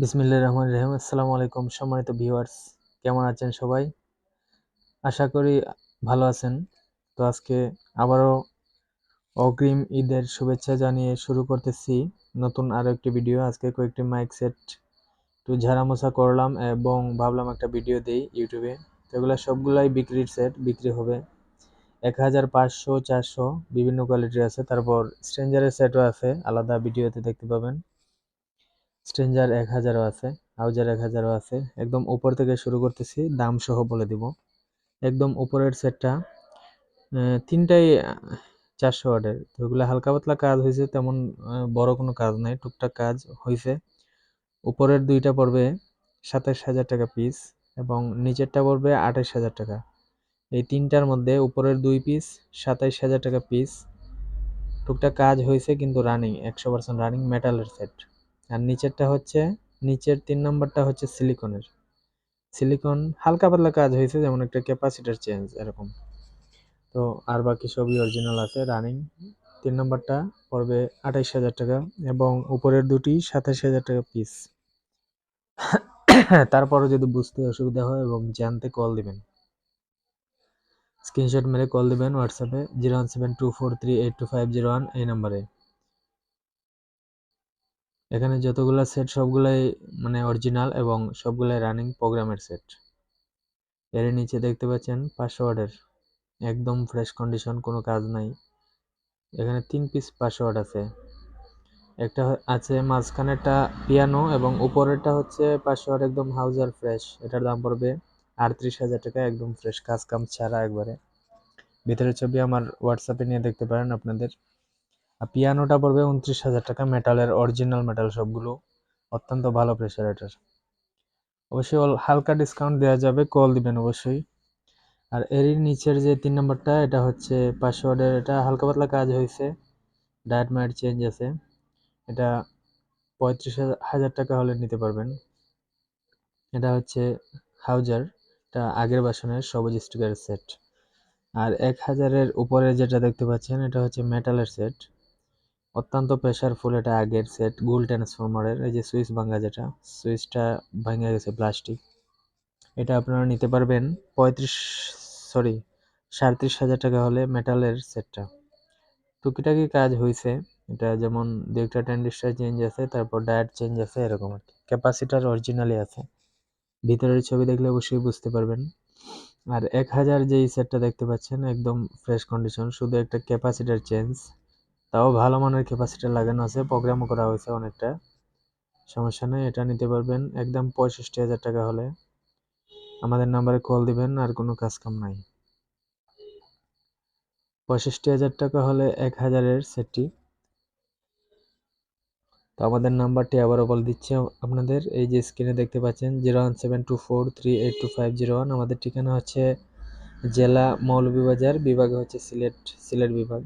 বিসমিল্লাহির রহমান রহিম। আসসালামু আলাইকুম সম্মানিত ভিউয়ার্স কেমন আছেন সবাই? আশা করি ভালো আছেন। তো আজকে আবারও অগ্রিম ঈদের শুভেচ্ছা জানিয়ে শুরু করতেছি নতুন আরও একটি ভিডিও আজকে কয়েকটি মাইক সেট একটু ঝাড়ামোছা করলাম এবং ভাবলাম একটা ভিডিও দেই ইউটিউবে তো এগুলো সবগুলাই বিক্রির সেট বিক্রি হবে এক হাজার পাঁচশো চারশো, বিভিন্ন কোয়ালিটির আছে। তারপর স্ট্রেঞ্জারের সেটও আছে, আলাদা ভিডিওতে দেখতে পাবেন। স্ট্রেঞ্জার এক হাজারও আছে, হাউজার এক হাজারও আছে। একদম উপর থেকে শুরু করতেছি, দাম সহ বলে দিব। একদম উপরের সেটটা তিনটাই চারশো ওয়াটের। তো হালকা পাতলা কাজ হয়েছে, তেমন বড় কোনো কাজ নাই, টুকটাক কাজ হয়েছে। উপরের দুইটা পড়বে সাতাশ হাজার টাকা পিস এবং নিচেরটা পড়বে আঠাশ হাজার টাকা। এই তিনটার মধ্যে উপরের দুই পিস সাতাইশ হাজার টাকা পিস টুকটাক কাজ হয়েছে কিন্তু রানিং একশো পার্সেন্ট রানিং মেটালের সেট আর নিচেরটা হচ্ছে, নিচের তিন নম্বরটা হচ্ছে সিলিকনের সিলিকন হালকা পাতলা কাজ হয়েছে, যেমন একটা ক্যাপাসিটার চেঞ্জ এরকম। তো আর বাকি সবই অরিজিনাল আছে রানিং তিন নম্বরটা পড়বে আঠাইশ হাজার টাকা এবং উপরের দুটি সাতাশ হাজার টাকা পিস তারপরে যদি বুঝতে অসুবিধা হয় এবং জানতে কল দিবেন। স্ক্রিনশট মেরে কল দিবেন হোয়াটসঅ্যাপে zero one seven two four three eight two five zero one এই নাম্বারে এখানে যতগুলো সেট সবগুলাই মানে অরিজিনাল এবং সবগুলাই রানিং প্রোগ্রামের সেট এর নিচে দেখতে পাচ্ছেন পাঁচশো ওয়ার্ডের একদম ফ্রেশ কন্ডিশন কোনো কাজ নাই। এখানে তিন পিস পাঁচশো ওয়ার্ড আছে। একটা আছে মাঝখানেরটা পিয়ানো এবং উপরেরটা হচ্ছে পাঁচশো ওয়ার্ড একদম হাউজার ফ্রেশ এটার দাম পড়বে আটত্রিশ হাজার টাকা, একদম ফ্রেশ কাজ কাম ছাড়া একবারে। ভিতরের ছবি আমার হোয়াটসঅ্যাপে নিয়ে দেখতে পারেন আপনাদের। আর পিয়ানোটা পড়বে উনত্রিশ হাজার টাকা। মেটালের অরিজিনাল মেটাল সবগুলো। অত্যন্ত ভালো প্রেশার এটার। অবশ্যই হালকা ডিসকাউন্ট দেওয়া যাবে কল দিবেন অবশ্যই। আর এরই নিচের যে তিন নম্বরটা, এটা হচ্ছে পাসওয়ার্ডের এটা হালকা পাতলা কাজ হয়েছে ডায়েট মাইট চেঞ্জ আছে। এটা পঁয়ত্রিশ হাজার টাকা হলে নিতে পারবেন। এটা হচ্ছে হাউজার এটা আগের বাসনের সবুজ স্টিকারের সেট আর এক হাজারের উপরে যেটা দেখতে পাচ্ছেন, এটা হচ্ছে মেটালের সেট অত্যন্ত প্রেশারফুল এটা আগের সেট গোল ট্রান্সফরমারের এই যে সুইচ ভাঙ্গা যেটা সুইচটা ভাঙে গেছে প্লাস্টিক এটা আপনারা নিতে পারবেন পঁয়ত্রিশ সরি সাঁত্রিশ হাজার টাকা হলে মেটালের সেটটা টুকিটাকি কাজ হয়েছে এটা যেমন দু একটা ট্যান্ডিস্টার চেঞ্জ আছে, তারপর ডায়েট চেঞ্জ আছে, এরকম আর কি। ক্যাপাসিটার অরিজিনালি আছে। ভিতরের ছবি দেখলে অবশ্যই বুঝতে পারবেন। আর এক হাজার যেই সেটটা দেখতে পাচ্ছেন, একদম ফ্রেশ কন্ডিশন শুধু একটা ক্যাপাসিটার চেঞ্জ তাও ভালো মানের ক্যাপাসিটার লাগানো আছে প্রোগ্রামও করা হয়েছে অনেকটা। সমস্যা নেই, এটা নিতে পারবেন। একদম পঁয়ষট্টি হাজার টাকা হলে। আমাদের নাম্বারে কল দিবেন, আর কোনো কাজ কাম নাই। পঁয়ষট্টি হাজার টাকা হলে এক হাজারের সেটটি। তো আমাদের নাম্বারটি আবারও বলে দিচ্ছি আপনাদের। এই যে স্ক্রিনে দেখতে পাচ্ছেন zero one seven two four three eight two five zero one আমাদের ঠিকানা হচ্ছে জেলা মৌলভীবাজার, বিভাগে হচ্ছে সিলেট সিলেট বিভাগ।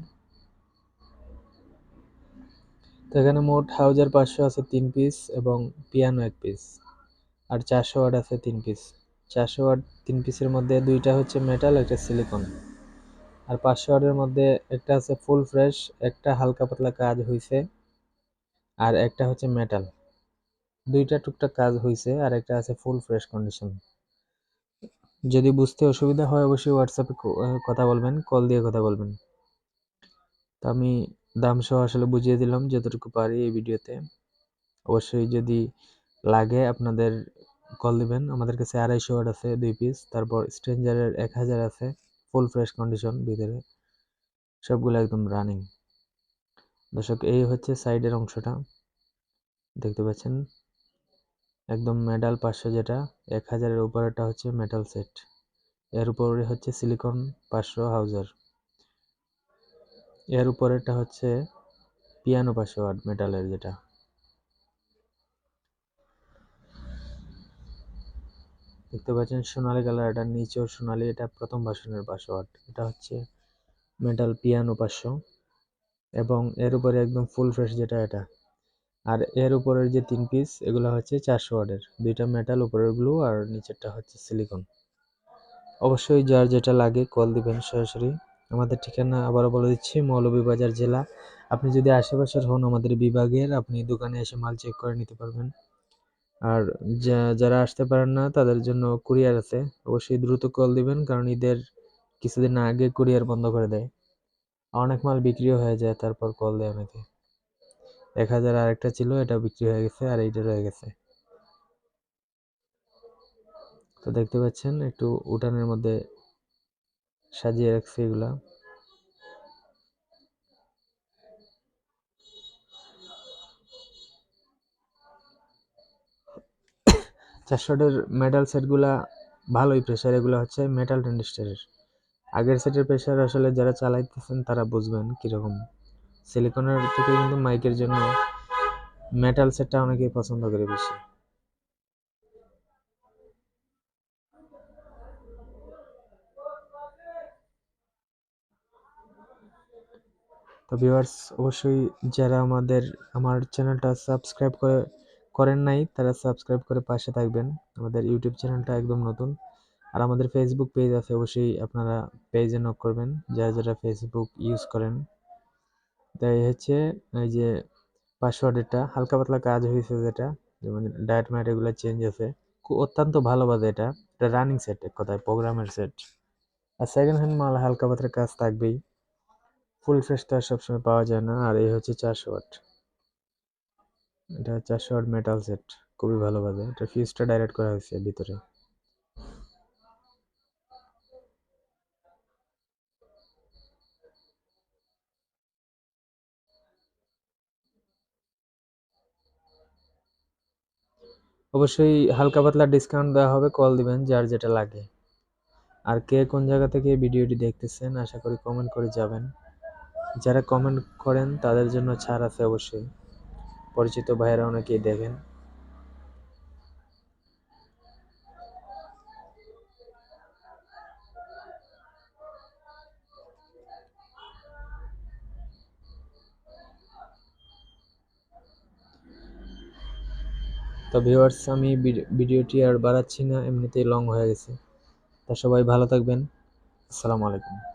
এখানে মোট হাউজার পাঁচশো আছে তিন পিস এবং পিয়ানো এক পিস। আর চারশো ওয়াট আছে তিন পিস। চারশো ওয়াট তিন পিসের মধ্যে দুইটা হচ্ছে মেটাল একটা সিলিকন আর পাঁচশো ওয়াটের মধ্যে একটা আছে ফুল ফ্রেশ একটা হালকা পাতলা কাজ হয়েছে আর একটা হচ্ছে মেটাল দুইটা টুকটাক কাজ হয়েছে আর একটা আছে ফুল ফ্রেশ কন্ডিশন যদি বুঝতে অসুবিধা হয়, অবশ্যই হোয়াটসঅ্যাপে কথা বলবেন কল দিয়ে কথা বলবেন। তো আমি দাম সহ আসলে বুঝিয়ে দিলাম যতটুকু পারি এই ভিডিওতে। অবশ্যই যদি লাগে আপনাদের কল দিবেন। আমাদের কাছে আড়াইশো ওয়াট আছে দুই পিস। তারপর স্ট্রেঞ্জারের এক হাজার আছে, ফুল ফ্রেশ কন্ডিশন ভিতরে। সবগুলো একদম রানিং। দর্শক, এই হচ্ছে সাইডের অংশটা। দেখতে পাচ্ছেন? একদম মেডাল পাঁচশো যেটা, এক হাজারের উপরেটা হচ্ছে মেটাল সেট। এর উপরে হচ্ছে সিলিকন পাঁচশো হাউজার। এর উপরেরটা হচ্ছে পিয়ানো ওয়াট মেটালের যেটা। দেখতে পাচ্ছেন সোনালি কালার, এটা নিচেও সোনালি, এটা প্রথম বাসনের ওয়াট এটা হচ্ছে মেটাল পিয়ানো পাঁচশো এবং এর উপরে একদম ফুল ফ্রেশ যেটা এটা। আর এর উপরের যে তিন পিস এগুলো হচ্ছে চারশো ওয়ার্ডের। দুইটা মেটাল, উপরের গ্লু আর নিচেরটা হচ্ছে সিলিকন অবশ্যই যার যেটা লাগে কল দিবেন সরাসরি। আমাদের ঠিকানা আবারও বলে দিচ্ছি, মৌলভীবাজার জেলা। আপনি যদি আশেপাশের হন আমাদের বিভাগের, আপনি দোকানে এসে মাল চেক করে নিতে পারবেন। আর যারা আসতে পারেন না, তাদের জন্য কুরিয়ার আছে। অবশ্যই দ্রুত কল দিবেন, কারণ ঈদের কিছুদিন আগে কুরিয়ার বন্ধ করে দেয়। অনেক মাল বিক্রিও হয়ে যায়, তারপর কল দেয় অনেকে। এক হাজার আরেকটা ছিল, এটা বিক্রি হয়ে গেছে, আর এইটা রয়ে গেছে। তো দেখতে পাচ্ছেন, একটু উঠানের মধ্যে সাজিয়ে রাখছি এগুলা। চারশোটের মেটাল সেটগুলা ভালোই প্রেশার এগুলো হচ্ছে মেটাল ট্রানজিস্টারের আগের সেটের প্রেশার আসলে যারা চালাইতেছেন তারা বুঝবেন কীরকম। সিলিকনের থেকে কিন্তু মাইকের জন্য মেটাল সেটটা অনেকেই পছন্দ করে বেশি। তো ভিউয়ার্স অবশ্যই যারা আমাদের, আমার চ্যানেলটা সাবস্ক্রাইব করে, করেন নাই, তারা সাবস্ক্রাইব করে পাশে থাকবেন। আমাদের ইউটিউব চ্যানেলটা একদম নতুন। আর আমাদের ফেসবুক পেজ আছে, অবশ্যই আপনারা পেজে নক করবেন, যারা যারা ফেসবুক ইউজ করেন। তাই হচ্ছে, এই যে পাসওয়ার্ডেরটা হালকা পাতলা কাজ হয়েছে যেটা, যেমন ডায়েট ম্যাট এগুলো চেঞ্জ আছে। খুব অত্যন্ত ভালো বাজে এটা। এটা রানিং সেট এক কথায় প্রোগ্রামের সেট আর সেকেন্ড হ্যান্ড মাল হালকা পাতলা কাজ থাকবেই। ফুল ফ্রেশ তো আর সবসময় পাওয়া যায় না। আর এই হচ্ছে চারশো ওয়াট। এটা চারশো ওয়াট মেটাল সেট খুবই ভালো বাজে। এটা ফিউজটা ডাইরেক্ট করা হয়েছে ভিতরে। অবশ্যই হালকা পাতলা ডিসকাউন্ট দেওয়া হবে কল দিবেন যার যেটা লাগে। আর কে কোন জায়গা থেকে ভিডিওটি দেখতেছেন, আশা করি কমেন্ট করে যাবেন। যারা কমেন্ট করেন, তাদের জন্য ছাড় আছে অবশ্যই। পরিচিত ভাইয়েরা অনেকেই দেখেন। তো ভিউয়ার্স আমি ভিডি- ভিডিওটি আর বাড়াচ্ছি না, এমনিতেই লং হয়ে গেছে। তা সবাই ভালো থাকবেন। আসসালামু আলাইকুম।